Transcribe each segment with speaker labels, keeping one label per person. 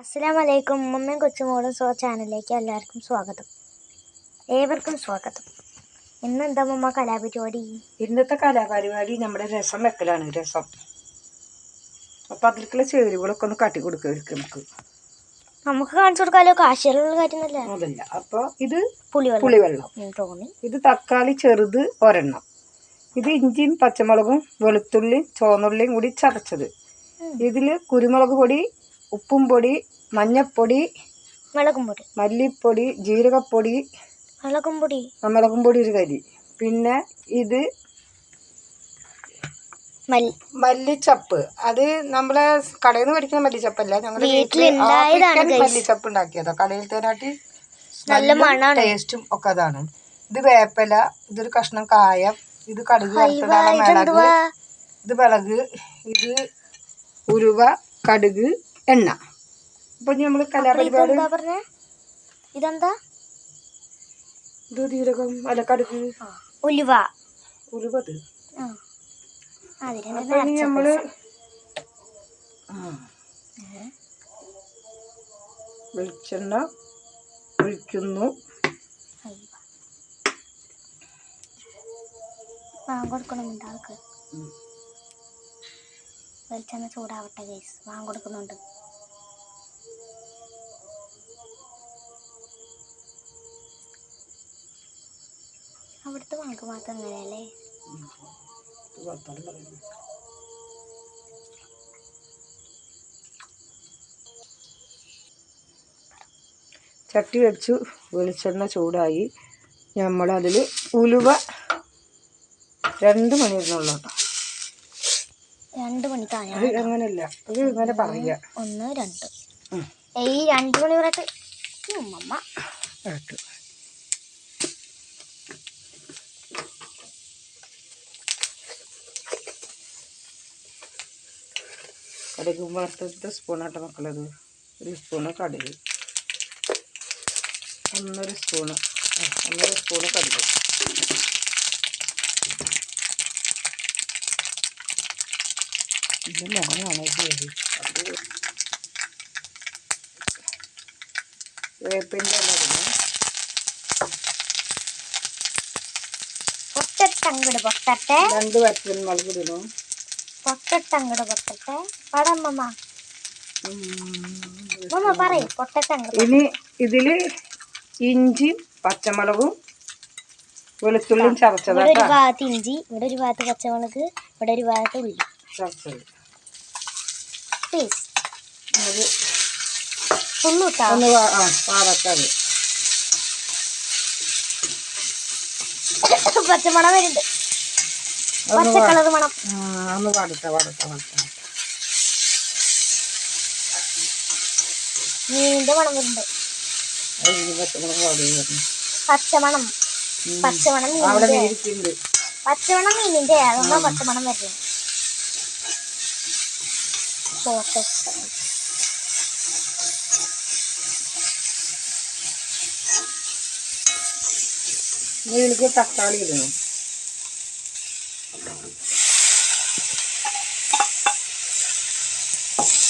Speaker 1: അസ്സലാം വലൈക്കും ഉമ്മയും കൊച്ചുമോളും സോ ചാനലിലേക്ക് എല്ലാവർക്കും സ്വാഗതം. ഏവർക്കും സ്വാഗതം. ഇന്ന് എന്താ ഉമ്മ കലാപരിപാടി?
Speaker 2: ഇന്നത്തെ കലാപരിപാടി നമ്മുടെ രസം വെക്കലാണ് രസം. അപ്പൊ അതിലേക്കുള്ള ചേരുവകളൊക്കെ ഒന്ന് കാട്ടി കൊടുക്കുക നമുക്ക്.
Speaker 1: നമുക്ക് കാണിച്ചു കൊടുക്കാലോ? കാശിയുള്ള കാര്യമൊന്നുമല്ല
Speaker 2: അതല്ല അപ്പൊ ഇത്
Speaker 1: പുളിവെള്ളം. തോന്നി.
Speaker 2: ഇത് തക്കാളി ചെറുത് ഒരെണ്ണം. ഇത് ഇഞ്ചിയും പച്ചമുളകും വെളുത്തുള്ളിയും ചുവന്നുള്ളിയും കൂടി ചതച്ചത്.
Speaker 1: ഇതിൽ
Speaker 2: ഇതിൽ കുരുമുളക് പൊടി ഉപ്പും പൊടി മഞ്ഞപ്പൊടി
Speaker 1: മുളകും പൊടി
Speaker 2: മല്ലിപ്പൊടി ജീരകപ്പൊടി
Speaker 1: മുളകും പൊടി
Speaker 2: ആ, മുളകും പൊടി ഒരു കരി. പിന്നെ ഇത്
Speaker 1: മല്ലി.
Speaker 2: മല്ലിച്ചപ്പ്. അത് നമ്മളെ കടയിൽ നിന്ന് മേടിക്കുന്ന മല്ലിച്ചപ്പല്ല. ഞങ്ങളുടെ
Speaker 1: വീട്ടിലുണ്ടായതാണ് guys.
Speaker 2: മല്ലിച്ചപ്പ് ഉണ്ടാക്കിയതാ കടയിൽ തേനാട്ടി
Speaker 1: നല്ല മണാണ്.
Speaker 2: ടേസ്റ്റും ഒക്കെ അതാണ്. ഇത് വേപ്പല ഇതൊരു കഷ്ണം കായം ഇത് കടുക് വറുത്തതാണ് മിളക് ഇത് മിളക് ഇത് ഉരുവ കടുക് എണ്ണ. അപ്പൊ നമ്മൾ കലാപരിപാടി
Speaker 1: ഇതെന്താ
Speaker 2: ഇത് ജീരകം അല്ല കടുക്
Speaker 1: ഉലുവ.
Speaker 2: അപ്പൊ ഇനി നമ്മൾ ആ. വെളിച്ചെണ്ണ ഒഴിക്കുന്നു.
Speaker 1: വാങ്ങൊടുക്കണമുണ്ട് ആൾക്ക്. വെളിച്ചെണ്ണ ചൂടാവട്ടെ ഗൈസ് വാങ്ങ കൊടുക്കുന്നുണ്ട് വാക്ക് മാത്രം അങ്ങനെയല്ലേ
Speaker 2: ചട്ടി വെച്ചു വെളിച്ചെണ്ണ ചൂടായി. നമ്മളതിൽ ഉലുവ രണ്ട് മണിയിരുന്നുള്ളൂ കേട്ടോ
Speaker 1: രണ്ട്
Speaker 2: അത് അങ്ങനെയല്ല അത് ഇങ്ങനെ പറയുക
Speaker 1: ഒന്ന് രണ്ട്. ഈ രണ്ട് മണി വരെ ഉമ്മമ്മ
Speaker 2: ഇട്ടു കടുക് വറുത്തത് സ്പൂണാട്ട മക്കളത്. ഒരു സ്പൂണ് കടുക്. ഒന്നര സ്പൂണ്. ഒന്നര സ്പൂണ് കടുക്. ഇത് അത് വേപ്പിന്റെ ഇല രണ്ട് വറ്റൽ മുളക് ഇടണം?
Speaker 1: പൊട്ടട്ടങ്ങട് പൊട്ടട്ടെ പടമ്മ ഉമ്മ പറയും
Speaker 2: ഇനി ഇതിൽ ഇഞ്ചി പച്ചമുളകും വെളുത്തുള്ളിയും
Speaker 1: ഇവിടെ ഒരു ഭാഗത്ത് ഇഞ്ചി ഇവിടെ ഒരു ഭാഗത്ത് പച്ചമുളക് ഇവിടെ ഒരു ഭാഗത്ത് ഉള്ളി.
Speaker 2: ചതച്ചത്. ഒന്ന്
Speaker 1: പച്ചമണം വരുന്നുണ്ട്. പച്ച കളർ മണം
Speaker 2: ഒന്ന്
Speaker 1: മീനിന്റെ വരുന്നുണ്ട്. പച്ചമണം. മീനിന്റെ.
Speaker 2: മേടിച്ചിട്ടുണ്ട്
Speaker 1: പച്ചമണം മീനിന്റെ. അതൊന്നാ പച്ചമണം വരുന്നത് ഫോക്കസ്
Speaker 2: ഇതിലേക്ക് തക്കാളി ഇടണം.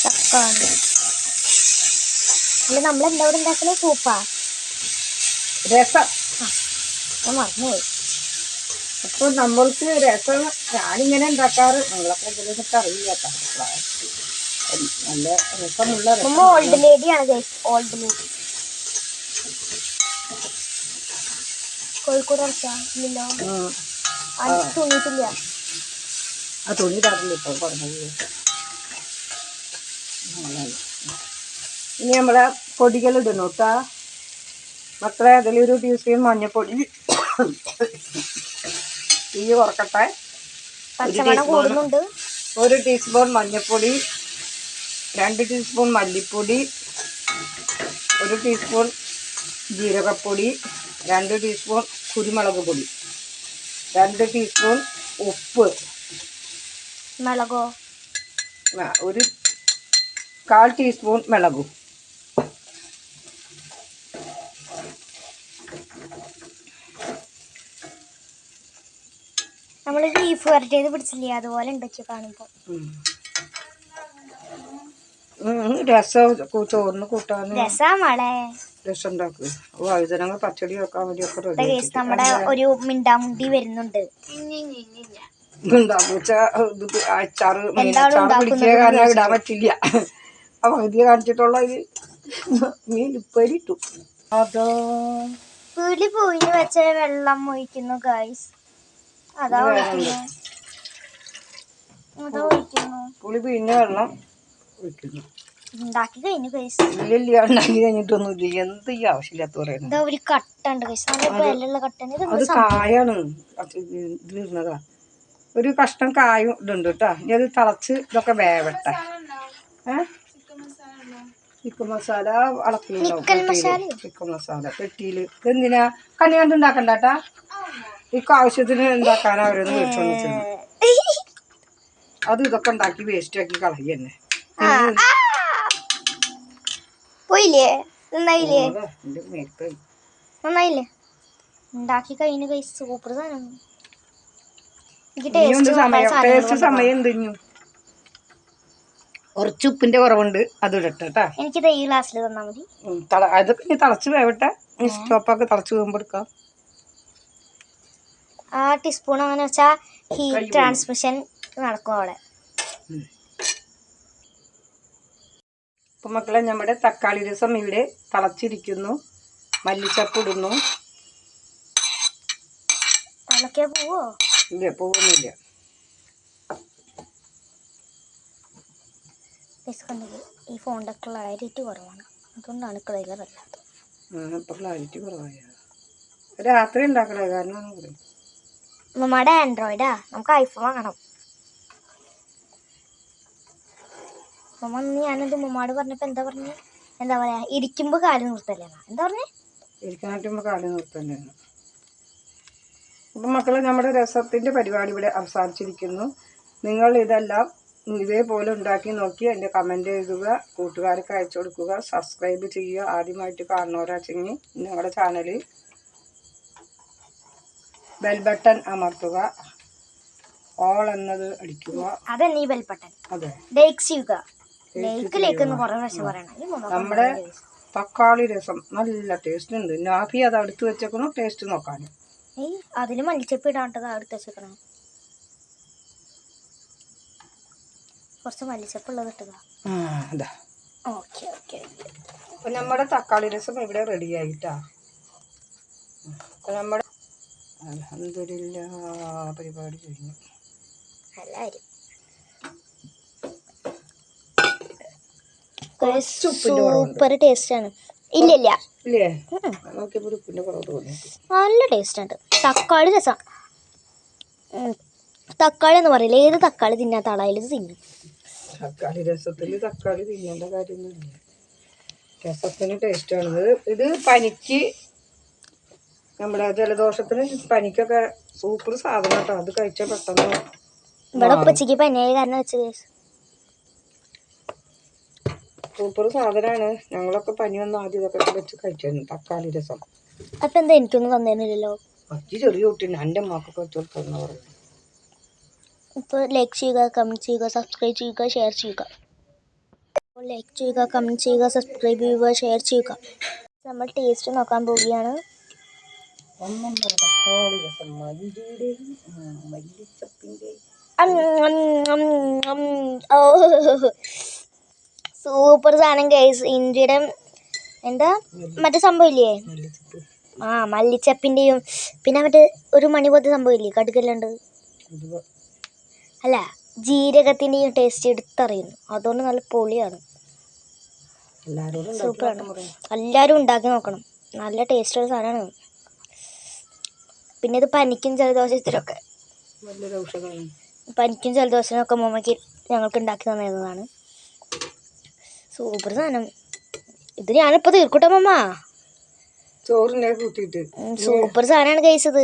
Speaker 1: തക്കാളി. അല്ല ഇവിടെ ഉണ്ടാക്കുന്ന സൂപ്പാ.
Speaker 2: രസം.
Speaker 1: ഞാൻ മറന്നുപോയി.
Speaker 2: അപ്പൊ നമ്മൾക്ക് രസം ഞാനിങ്ങനെ ഉണ്ടാക്കാറ്. നമ്മളൊക്കെ ഇതിലൊക്കെ അറിയില്ല കേട്ടോ. നല്ല രസമുള്ള
Speaker 1: ഉമ്മ
Speaker 2: രസം.
Speaker 1: ഓൾഡ് ലേഡിയാണ് ഗൈസ്. ഓൾഡ് ലേഡി കോഴിക്കോട് ഇല്ലല്ലോ.
Speaker 2: ആ തുണി തരില്ല ഇപ്പൊ കുറഞ്ഞത് ഇനി നമ്മളെ പൊടികൾ ഇടണം കേട്ടാ. മക്കളെ അതിലൊരു ടീസ്പൂൺ മഞ്ഞപ്പൊടി തീ കുറക്കട്ടെ ഒരു ടീസ്പൂൺ മഞ്ഞൾപ്പൊടി. രണ്ട് ടീസ്പൂൺ മല്ലിപ്പൊടി. ഒരു ടീസ്പൂൺ ജീരകപ്പൊടി. രണ്ട് ടീസ്പൂൺ കുരുമുളക് പൊടി. രണ്ട് ടീസ്പൂൺ ഉപ്പ്.
Speaker 1: മുളകോ?
Speaker 2: ആ, ഒരു കാൽ ടീസ്പൂൺ മുളകും.
Speaker 1: നമ്മൾ ബീഫ് വരട്ടിയത് പിടിച്ചില്ലേ? അതുപോലെ ഉണ്ടാക്കി കാണുമ്പോൾ
Speaker 2: രസം ചോറിന് കൂട്ടാൻ
Speaker 1: രസാ മോളെ
Speaker 2: രസം ഉണ്ടാക്കുക വഴുതനങ്ങ പച്ചടി വെക്കാൻ വേണ്ടിയൊക്കെ
Speaker 1: നമ്മുടെ ഒരു മിണ്ടാമുണ്ടി വരുന്നുണ്ട്.
Speaker 2: അച്ചാറ്
Speaker 1: ഉണ്ടാക്കുന്നത്
Speaker 2: പിടിക്കുക കാരണം ഇടാൻ പറ്റില്ല. ആ പകുതി കാണിച്ചിട്ടുള്ള ഇത് മീൻ ഉപ്പേരി ഇട്ടു അതോ?
Speaker 1: പുളി പൂഞ്ഞു വെച്ച വെള്ളം ഒഴിക്കുന്നു ഗൈസ് അതാ ഒഴിക്കുന്നു. അതാ ഒഴിക്കുന്നു.
Speaker 2: പുളി പിഴിഞ്ഞ വെള്ളം ഒഴിക്കുന്നു.
Speaker 1: ഉണ്ടാക്കി കഴിഞ്ഞു ഗൈസ്
Speaker 2: ഇല്ലില്ല ഉണ്ടാക്കി കഴിഞ്ഞിട്ടൊന്നുമില്ല എന്ത് ഈ ആവശ്യമില്ലാത്ത പറയുന്നത്?
Speaker 1: ഒരു കട്ട ഉണ്ട് ഗൈസ് നല്ല ഇത്
Speaker 2: കായാണ്. ഇത് ഇരുന്നതാ ഒരു കഷ്ണം കായും ഇതുണ്ട് കേട്ടോ ഇനി അത് തിളച്ച് ഇതൊക്കെ വേവട്ടെ. ചിക്കൻ മസാല അളക്കിലുണ്ടാവും പെട്ടിയിൽ. ചിക്കൻ മസാല. പെട്ടിയിൽ. എന്തിനാ കണ്ണിയാണ്ട് ഉണ്ടാക്കണ്ടാട്ടാ ഇക്ക് ആവശ്യത്തിന് ഉണ്ടാക്കാനാ അവരൊന്ന് വിളിച്ചു അത് ഇതൊക്കെ ഉണ്ടാക്കി വേസ്റ്റ് ആക്കി കളയ തന്നെ
Speaker 1: പോയില്ലേ? നന്നായില്ലേ? നന്നായില്ലേ? ഉണ്ടാക്കി കഴിഞ്ഞ ഗൈസ് സൂപ്പർ സാധനം. ടേസ്റ്റ്
Speaker 2: ടേസ്റ്റ് സമയം. ഇനിയും. കുറച്ച് ഉപ്പിന്റെ കുറവുണ്ട്. അത് ഇടട്ടെ കേട്ടാ
Speaker 1: എനിക്കിത് ഈ ഗ്ലാസ്സിൽ തന്നാ മതി.
Speaker 2: അതൊക്കെ ഇനി തിളച്ച് വേവട്ടെ. സ്റ്റോപ്പൊക്കെ തിളച്ച് പോകുമ്പോൾ എടുക്കാം.
Speaker 1: ആ ടീസ്പൂൺ അങ്ങനെ വെച്ചാ ഹീറ്റ് ട്രാൻസ്മിഷൻ നടക്കും അവിടെ.
Speaker 2: മക്കളെ നമ്മുടെ തക്കാളി രസം ഇവിടെ തിളച്ചിരിക്കുന്നു. മല്ലിച്ചപ്പ് ഇടുന്നു.
Speaker 1: തിളക്കിയാ പോവോ?
Speaker 2: ഇല്ല പോകുന്നില്ല.
Speaker 1: ഈ ഫോണിന്റെ ക്ലാരിറ്റി കുറവാണ്. അതുകൊണ്ടാണ് ക്ലിയർ അല്ലാത്തത്.
Speaker 2: ഇപ്പം ക്ലാരിറ്റി കുറവായ? രാത്രി ഉണ്ടാക്കണേ? കാരണം പറയും
Speaker 1: ആൻഡ്രോയിഡാ നമുക്ക് ഐഫോൺ വാങ്ങണം. മമ്മ ഞാനത് ഉമ്മമാട് പറഞ്ഞപ്പോൾ എന്താ പറഞ്ഞു? എന്താ പറയാ? ഇരിക്കുമ്പോൾ കാൽ നിർത്തല്ലേ എന്താ പറഞ്ഞേ?
Speaker 2: ഇരിക്കാനായിട്ട് കാലം നിർത്തന്നെയാണ് അപ്പം മക്കളെ നമ്മുടെ രസത്തിന്റെ പരിപാടി ഇവിടെ അവസാനിച്ചിരിക്കുന്നു. നിങ്ങൾ ഇതെല്ലാം ഇതേപോലെ ഉണ്ടാക്കി നോക്കി എന്റെ കമന്റ് എഴുതുക കൂട്ടുകാർക്ക് അയച്ചു കൊടുക്കുക സബ്സ്ക്രൈബ് ചെയ്യുക ആദ്യമായിട്ട് കാണുന്നവരാച്ചെങ്കിൽ ഞങ്ങളുടെ ചാനലിൽ ബെൽ ബട്ടൺ അമർത്തുക. ഓൾ എന്നത് അടിക്കുക.
Speaker 1: അതന്നെ ഈ ബട്ടൺ
Speaker 2: അതെ.
Speaker 1: ലേക്ക് ചെയ്യുക. ലൈക്ക് ലൈക്ക് എന്ന് കുറേ പ്രാവശ്യം പറയണം.
Speaker 2: നമ്മുടെ തക്കാളി രസം. നല്ല ടേസ്റ്റ് ഉണ്ട്. നാഫി അത് അടുത്ത് വെച്ചേക്കണു ടേസ്റ്റ് നോക്കാൻ.
Speaker 1: ഏയ് അതിൽ മല്ലിച്ചപ്പ് ഇടാണ്ടത് എടുത്ത് വെച്ചേക്കണം. കുറച്ച് മല്ലിച്ചപ്പ് ഉള്ളത്
Speaker 2: ഇട്ടതാ
Speaker 1: ഓക്കെ ഓക്കെ
Speaker 2: അപ്പൊ നമ്മുടെ തക്കാളി രസം ഇവിടെ റെഡി ആയിട്ടാ. അപ്പൊ നമ്മുടെ അലഹമില്ല പരിപാടി കഴിഞ്ഞു.
Speaker 1: സൂപ്പർ ടേസ്റ്റ് ആണ്. ഇല്ല ഇല്ല. നല്ല ടേസ്റ്റ് ഉണ്ട്. തക്കാളി രസം. തക്കാളി എന്ന് പറയില്ല? ഏത് തക്കാളി തിന്നാത്ത ആളായാലും ഇത് തിന്നും.
Speaker 2: തക്കാളി രസത്തിൽ തക്കാളി തിന്നേണ്ട കാര്യമൊന്നുമില്ല. രസത്തിന് ടേസ്റ്റാണ് ഇത് പനിക്ക് നമ്മുടെ ജലദോഷത്തിന് പനിക്കൊക്കെ സൂപ്പർ സാധനം കേട്ടോ അത് കഴിച്ചാൽ പെട്ടെന്ന്
Speaker 1: ഇവിടെ ഉപ്പച്ചയ്ക്ക് പനിയായ കാരണം വെച്ച്
Speaker 2: സൂപ്പർ സാധനമാണ് ഞങ്ങളൊക്കെ പനി വന്ന ആദ്യം ഇതൊക്കെ വെച്ച് കഴിച്ചിരുന്നു. തക്കാളി രസം.
Speaker 1: അപ്പൊ എന്താ എനിക്കൊന്നും തന്നേനില്ലല്ലോ?
Speaker 2: അച്ഛി ചെറിയ കുട്ടീനെ എന്റെ മക്കൾക്ക് വെച്ച് കൊടുക്കുന്ന പറഞ്ഞു.
Speaker 1: ഇപ്പോൾ ലൈക്ക് ചെയ്യുക കമന്റ് ചെയ്യുക സബ്സ്ക്രൈബ് ചെയ്യുക ഷെയർ ചെയ്യുക. ലൈക്ക് ചെയ്യുക കമന്റ് ചെയ്യുക സബ്സ്ക്രൈബ് ചെയ്യുക ഷെയർ ചെയ്യുക. നമ്മൾ ടേസ്റ്റ് നോക്കാൻ പോവുകയാണ്.
Speaker 2: ഒന്നൊന്നര തക്കാളി രസം.
Speaker 1: ഓ. സൂപ്പർ സാധനം ഗൈസ് ഇന്ത്യയുടെ എന്താ? മറ്റേ സംഭവം ഇല്ലേ ആ മല്ലിച്ചപ്പിന്റെയും പിന്നെ മറ്റേ ഒരു മണി പോലത്തെ സംഭവം ഇല്ലേ കടുക്കല്ലാണ്ട് അല്ല ജീരകത്തിന്റെയും ടേസ്റ്റ് എടുത്തറിയുന്നു. അതുകൊണ്ട് നല്ല പൊളിയാണ്. സൂപ്പറാണ്. എല്ലാവരും ഉണ്ടാക്കി നോക്കണം. നല്ല ടേസ്റ്റുള്ള സാധനമാണ്. പിന്നെ ഇത് പനിക്കും ജലദോഷത്തിനൊക്കെ പനിക്കും ജലദോഷത്തിനൊക്കെ മുമ്പേക്ക് ഞങ്ങൾക്ക് ഉണ്ടാക്കി തന്നിരുന്നതാണ് സൂപ്പർ സാധനം. ഇത് ഞാനിപ്പോൾ തീർക്കട്ടെ മമ്മ.
Speaker 2: ചോറിനെ കൂട്ടിയിട്ട്.
Speaker 1: സൂപ്പർ സാധനമാണ് കഴിച്ചത്